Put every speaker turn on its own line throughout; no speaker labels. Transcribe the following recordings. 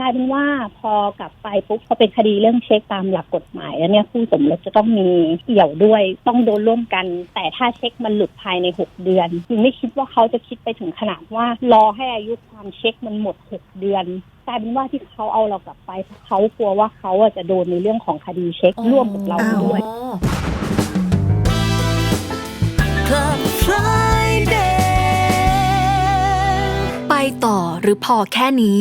กลายเป็นว่าพอกลับไปปุ๊บพอเป็นคดีเรื่องเช็คตามหลักกฎหมายแล้วเนี่ยคู่สมรสจะต้องมีเกี่ยวด้วยต้องโดนร่วมกัน แต่ถ้าเช็คมันหลุดภายในหกเดือนจริงไม่คิดว่าเขาจะคิดไปถึงขนาดว่ารอให้อายุความเช็คมันหมดหกเดือนกลายเป็นว่าที่เขาเอาเรากลับไปเพราะเขากลัวว่าเขาอะจะโดนในเรื่องของคดีเช็คร่วมกับเรา
อ้าว
ด้วย
Club Friday
ไปต่อหรือพอแค่นี้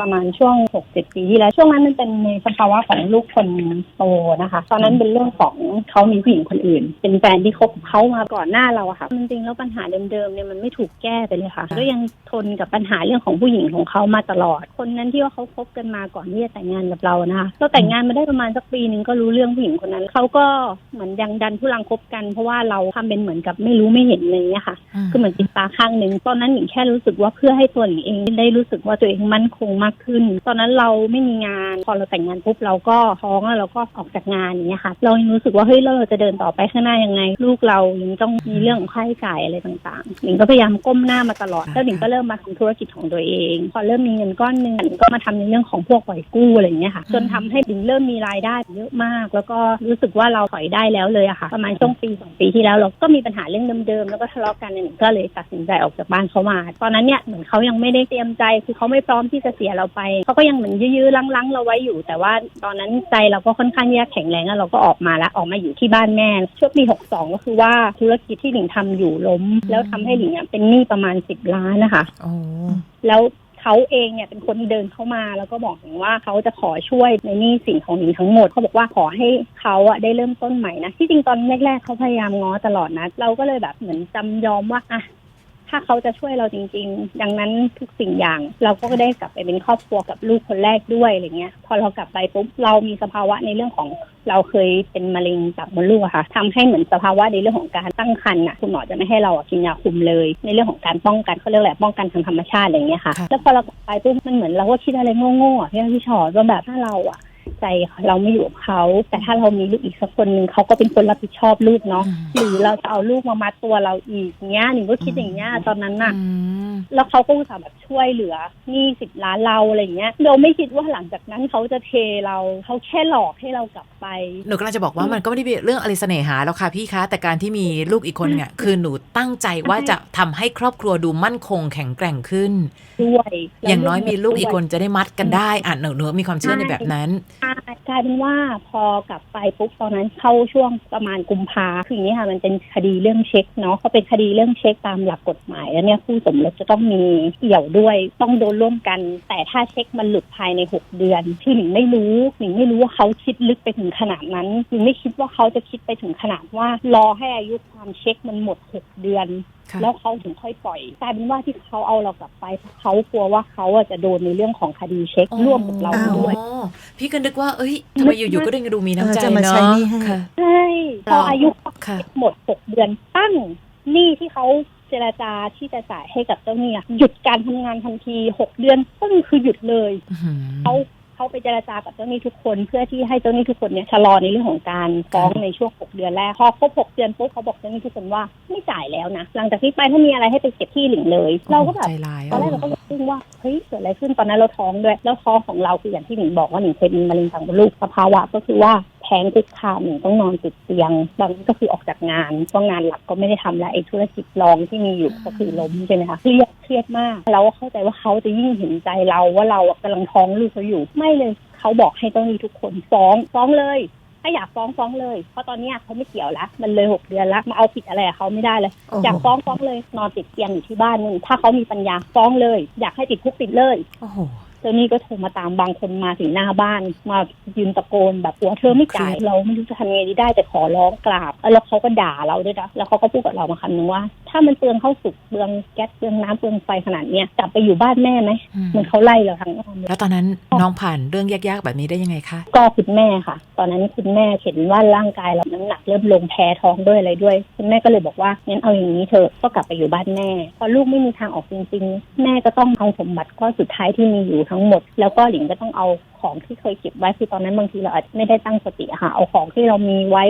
ประมาณช่วงหกเจ็ดปีที่แล้ว ช่วงนั้นมันเป็นในสภาวะของลูกคนโตนะคะ ตอนนั้นเป็นเรื่องของเขามีผู้หญิงคนอื่น เป็นแฟนที่คบกับเขามาก่อนหน้าเราอะค่ะจริงๆแล้วปัญหาเดิมๆเนี่ยมันไม่ถูกแก้ไปเลยค่ะ ก็ยังทนกับปัญหาเรื่องของผู้หญิงของเขามาตลอด คนนั้นที่ว่าเขาคบกันมาก่อนที่จะแต่งงานกับเรานะคะเราแต่งงานมาได้ประมาณสักปีหนึ่งก็รู้เรื่องผู้หญิงคนนั้นเขาก็เหมือนยังดันทุลังคบกัน เพราะว่าเราทำเป็นเหมือนกับไม่รู้ไม่เห็นอะไรอย่างเลยค่ะคือเหมือนติดตาข้างหนึ่งตอนนั้นหญิงแค่รู้สึกว่าเพื่อให้ตัวหญิงเองได้รู้สึกว่าตัวเองมั่นคงมากขึ้น ตอนนั้นเราไม่มีงานพอเราแต่งงานปุ๊บเราก็ท้องแล้วเราก็ออกจากงานอย่างเงี้ยค่ะ เรายังรู้สึกว่าเฮ้ยแล้วเราจะเดินต่อไปข้างหน้ายังไง ลูกเรายังต้องมีเรื่องของค่าใช้จ่ายอะไรต่างๆหญิงก็พยายามก้มหน้ามาตลอดแล้วหญิงก็เริ่มมาทำธุรกิจของตัวเอง พอเริ่มมีเงินก้อนหนึ่งหญิงก็มาทำในเรื่องของพวกปล่อยกู้อะไรอย่างเงี้ยค่ะ จนทำให้หญิงเริ่มมีรายได้เยอะมาก แล้วก็รู้สึกว่าเราถอยได้แล้วเลยอะค่ะ ประมาณช่วงปีสองปีที่แล้วเราก็มีปัญหาเรื่องเดิมๆแล้วก็ทะเลาะกันเนี่ยหญิงก็เลยตัดสินใจออกจากบ้านเขามา ตอนนั้นเนี่ยเหมือนเขายังไม่ได้เตรียมใจคือเขาไม่พร้อมที่จะเสียเราไปเขาก็ยังเหมือนยื้อๆลังๆเราไว้อยู่ แต่ว่าตอนนั้นใจเราก็ค่อนข้างแยกแข็งแรงแล้วเราก็ออกมาแล้วออกมาอยู่ที่บ้านแม่ช่วงปี 62 ก็คือว่าธุรกิจที่หญิงทำอยู่ล้ม แล้วทำให้หญิงอะเป็นหนี้ประมาณสิบล้านนะคะ
โอ้
แล้วเขาเองเนี่ยเป็นคนเดินเข้ามาแล้วก็บอกหญิงว่าเขาจะขอช่วยในหนี้สินของหญิงทั้งหมดเขาบอกว่าขอให้เขาอะได้เริ่มต้นใหม่นะที่จริงตอนแรกๆเขาพยายามง้อตลอดนะ เราก็เลยแบบเหมือนจำยอมว่าอะ ถ้าเขาจะช่วยเราจริง ๆ ดังนั้นทุกสิ่งอย่าง เราก็ได้กลับไปเป็นครอบครัวกับลูกคนแรกด้วยอะไรเงี้ย พอเรากลับไปปุ๊บเรามีสภาวะในเรื่องของเราเคยเป็นมะเร็งปากมดลูกอะค่ะทำให้เหมือนสภาวะในเรื่องของการตั้งครรภ์น่ะคุณหมอจะไม่ให้เราอะกินยาคุมเลย ในเรื่องของการป้องกันเขาเรียกแหละป้องกันทางธรรมชาติอะไรเงี้ยค่ะ แล้วพอเราไปปุ๊บมันเหมือนเราก็คิดอะไรโง่ๆอะพี่พี่ชอว่าแบบถ้าเราอะ ใจเราไม่อยู่กับเขา แต่ถ้าเรามีลูกอีกสักคนหนึ่งเขาก็เป็นคนรับผิดชอบลูกเนาะหรือเราจะเอาลูกมามัดตัวเราอีกเงี้ยหนิงก็คิดอย่างเงี้ยตอนนั้นน่ะ
อืม
แล้วเขาก็อุตส่าห์แบบช่วยเหลือหนี่สิบล้านเราอะไรอย่างเงี้ยเราไม่คิดว่าหลังจากนั้นเขาจะเทเราเขาแค่หลอกให้เรากลับไป
หนูกำลังจะบอกว่ามันก็ไม่ได้เป็นเรื่องอะไรเสน่หาแล้วค่ะพี่คะแต่การที่มีลูกอีกคนเนี่ยคือหนูตั้งใจว่าจะทำให้ครอบครัวดูมั่นคงแข็งแกร่งขึ้น
ด้วย
อย่างน้อยมีลูกอีกคนจะได้มัดกันได้อะหนูหนูมีความเชื่อในแบบนั้น
ใช่ กลายเป็นว่าพอกลับไปปุ๊บตอนนั้นเข้าช่วงประมาณกุมภาคืออย่างนี้ค่ะมันเป็นคดีเรื่องเช็คเนาะเขาเป็นคดีเรื่องเช็คตามหลักกฎหมายแล้วเนี่ยคู่สมรสจะต้องมีเกี่ยวด้วยต้องโดนร่วมกัน แต่ถ้าเช็คมันหลุดภายในหกเดือนคือหนิงไม่รู้หนิงไม่รู้ว่าเขาคิดลึกไปถึงขนาดนั้นหนิงไม่คิดว่าเขาจะคิดไปถึงขนาดว่ารอให้อายุความเช็คมันหมดหกเดือน แล้วเขาถึงค่อยปล่อยกลายเป็นว่าที่เขาเอาเรากลับไปเพราะเขากลัวว่าเขาอะจะโดนในเรื่องของคดีเช็คร่วมกับเรา
อ้าว
ด้วย
อ๋อพี่ก็นึกว่าเอ้ยทำไมอยู่ๆก็ได้ดูมีน้ำใจ
เออจะมา
เนาะ
ใช้หนี้ให้
ค่ะ
ใช่พออายุ
ค่ะ
หมดหกเดือนตั้งหนี้ที่เขาเจรจาที่จะจ่ายให้กับเจ้าหนี้อะหยุดการทำงานทันทีหกเดือนตั้งคือหยุดเลย
อื้อหือ
เขา เขาไปเจรจากับเจ้าหนี้ทุกคน เพื่อที่ให้เจ้าหนี้ทุกคนเนี่ยชะลอในเรื่องของการฟ้องในช่วงหกเดือนแรกพอครบหกเดือนปุ๊บเขาบอกเจ้าหนี้ทุกคนว่าไม่จ่ายแล้วนะหลังจากที่ไปถ้ามีอะไรให้ไปเก็บที่หลิงเลย เราก็แบบ
ใจร้าย
ตอนแรกเราก็อึ้งว่าเฮ้ยเกิดอะไรขึ้นตอนนั้นเราท้องด้วย แล้วท้องของเราคืออย่างที่หนิงบอกว่าหนิงเคยมีมะเร็งปากมดลูกสภาวะก็คือว่าแท้งติดขาดหนิงต้องนอนติดเตียงบางทีก็คือออกจากงานเพราะงานหลักก็ไม่ได้ทำแล้วไอ้ธุรกิจรองที่มีอยู่ก็คือล้มใช่ไหมคะเครียดเครียดมากเราก็เข้าใจว่าเขาจะยิ่งเห็นใจเราว่าเราอะกำลังท้องลูกเขาอยู่ไม่เลยเขาบอกให้ต้องมีทุกคนฟ้องฟ้องเลย ถ้าอยากฟ้องฟ้องเลย เพราะตอนเนี้ยเขาไม่เกี่ยวแล้วมันเลยหกเดือนแล้วมาเอาผิดอะไรกับเขาไม่ได้เลย
โอ้โห
อยากฟ้องฟ้องเลยนอนติดเตียงอยู่ที่บ้านมึงถ้าเขามีปัญญาฟ้องเลย อยากให้ติดคุกติดเลย
โอ้โห
เจ้าหนี้ก็โทรมาตามบางคนมาถึงหน้าบ้าน มายืนตะโกนแบบหัวเธอไม่จ่าย
เครียด
เราไม่รู้จะทำยังไงดีได้แต่ขอร้องกราบ แล้วเขาก็ด่าเราด้วยนะแล้วเขาก็พูดกับเรามาคำนึงว่า ถ้ามันเปลืองข้าวสุกเปลืองแก๊สเปลืองน้ำเปลืองไฟขนาดเนี้ยกลับไปอยู่บ้านแม่ไหม
อืม
เหมันเขาไล่เราทั้งอ้อมเลย
แล้วตอนนั้นน้องผ่านเรื่องยากๆแบบนี้ได้ยังไงคะ
ก็คุณแม่ค่ะ ตอนนั้นคุณแม่เห็นว่าร่างกายเรา น้ำหนักเริ่มลงแพ้ท้องด้วยอะไรด้วยคุณแม่ก็เลยบอกว่างั้นเอาอย่างนี้เถอะก็กลับไปอยู่บ้านแม่พอลูกไม่มีทางออกจริงๆ แม่ก็ต้องเอาสมบัติก้อนสุดท้ายที่มีอยู่ทั้งหมด แล้วก็หลิงก็ต้องเอาของที่เคยเก็บไว้คือตอนนั้นบางทีเราอาจจะไม่ได้ตั้งสติอะค่ะเอาของที่เรามีไว้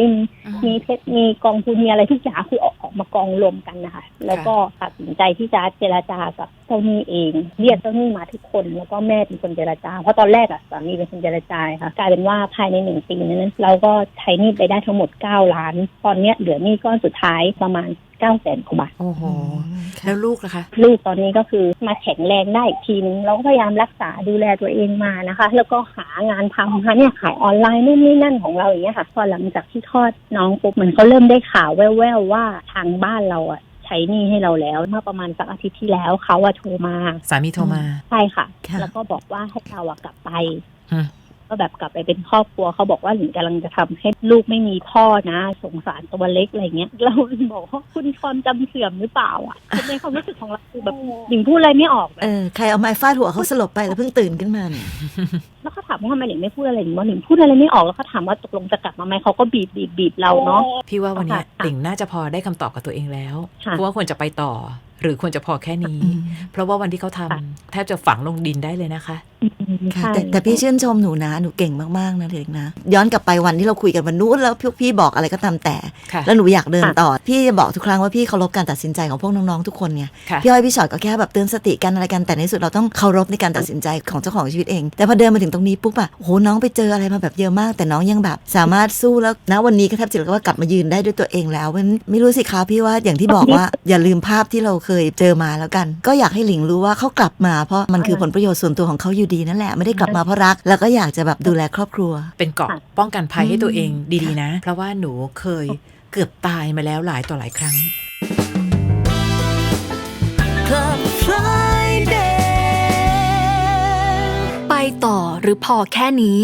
มีเพชรมีกองทุนมีอะไรทุกอย่างคือออกออกมากองรวมกันนะคะแล้วก็ตัดสินใจที่จะเจราจากับเจ้าหนี้เอง เรียกเจ้าหนี้มาทุกคนแล้วก็แม่เป็นคนเจราจา เพราะตอนแรกอะสามีเป็นคนเจราจาค่ะกลายเป็นว่าภายในหนึ่งปีนั้นเราก็ใช้หนี้ไปได้ทั้งหมดเก้าล้าน ตอนเนี้ยเหลือหนี้ก้อนสุดท้ายประมาณ เก้าแสนกว่าบาท
โอ้โห
ค่ะ
แล้วลูกล่ะคะ
ลูกตอนนี้ก็คือมาแข็งแรงได้อีกทีนึงเราก็พยายามรักษาดูแลตัวเองมานะคะ แล้วก็หางานทำค่ะเนี่ยขายออนไลน์นู่นนี่นั่นของเราอย่างเงี้ยค่ะ พอหลังจากที่คลอดน้องปุ๊บมันก็เริ่มได้ข่าวแว่วๆว่าทางบ้านเราอะใช้หนี้ให้เราแล้วเมื่อประมาณสักอาทิตย์ที่แล้วเขาอะโทรมา
สามีโทรมา
ใช่ค่ะ
ค่ะ
แล้วก็บอกว่าให้เราอะกลับไป
อืม
ก็แบบกลับไปเป็นครอบครัวเขาบอกว่าหลิงกำลังจะทำให้ลูกไม่มีพ่อนะสงสารตัวเล็กอะไรเงี้ยเราบอกว่าคุณความจำเสื่อมหรือเปล่าอะคือในความรู้สึกของเราคือแบบหลิงพูดอะไรไม่ออกแบบ
เออใครเอาไม้ฟาดหัวเขาสลบไปแล้วเพิ่งตื่นขึ้นมาเนี่ย
แล้วเขาถามว่าทำไมหลิงไม่พูดอะไรหลิงว่าหลิงพูดอะไรไม่ออกแล้วเขาถามว่าตกลงจะกลับมาไหมเขาก็บีบบีบบีบเราเนาะ
พี่ว่าวันเนี้ย
ค่ะ
หลิงน่าจะพอได้คำตอบกับตัวเองแล้ว
ค่ะ
ว่าควรจะไปต่อ หรือควรจะพอแค่นี้
อืม
เพราะว่าวันที่เขาทำ
ค่ะ
แทบจะฝังลงดินได้เลยนะคะ
ค่ะ
ใช่
แต่แต่พี่ชื่นชมหนูนะ หนูเก่งมาก ๆ นะเด็กนะ ย้อนกลับไปวันที่เราคุยกันวันนู้นแล้วพวกพี่บอกอะไรก็ตามแต่
ค่ะ
แล้วหนูอยากเดินต่อ พี่จะบอกทุกครั้งว่าพี่เคารพการตัดสินใจของพวกน้อง ๆ ทุกคนเนี่ย
ค่ะ
พี่อ้อยพี่ชอตก็แค่แบบเตือนสติกันอะไรกันแต่ในที่สุดเราต้องเคารพในการตัดสินใจของเจ้าของชีวิตเอง แต่พอเดินมาถึงตรงนี้ปุ๊บอะโอ้โหน้องไปเจออะไรมาแบบเยอะมาก แต่น้องยังแบบ สามารถสู้แล้วนะวันนี้ก็แทบจะเรียกว่ากลับมายืนได้ด้วยตัวเองแล้วมันไม่รู้สิคะพี่ว่าอย่างที่บอกว่าอย่าลืมภาพที่เราเคยเจอมาแล้วกัน ก็อยากให้หลิงรู้ว่าเขากลับมาเพราะมันคือผลประโยชน์ส่วนตัวของเขาอยู่ดีนั่นแหละไม่ได้กลับมาเพราะรัก แล้วก็อยากจะแบบดูแลครอบครัว
เป็นเกราะ
ค่ะ
ป้องกันภัยให้ตัวเองดีๆนะ เพราะว่าหนูเคยเกือบตายมาแล้วหลายต่อหลายครั้ง
Club Friday
ไปต่อหรือพอแค่นี้